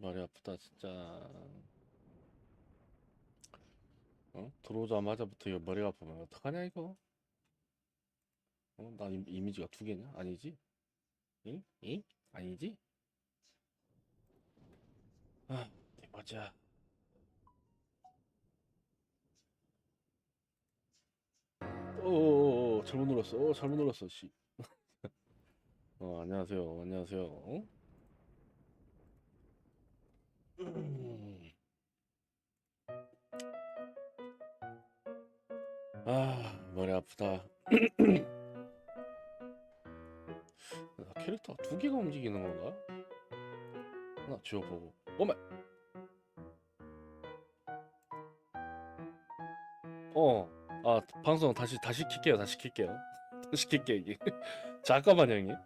머리 아프다 진짜. 어? 들어오자마자부터 이거 머리가 아프면 어떡하냐 이거? 어? 나 이, 이미지가 두 개냐? 아니지? 응? 응? 아니지? 아, 네, 맞아. 오, 잘못 눌렀어. 어, 잘못 눌렀어. 씨. 어, 안녕하세요. 안녕하세요. 어? 아, 머리 아프다. 나 캐릭터가 두 개가 움직이는 건가? 하나 지워보고. 어메! 어, 아, 방송 다시, 다시 킬게요. 다시 킬게요. 다시 킬게요, 이게. 잠깐만요, 형님.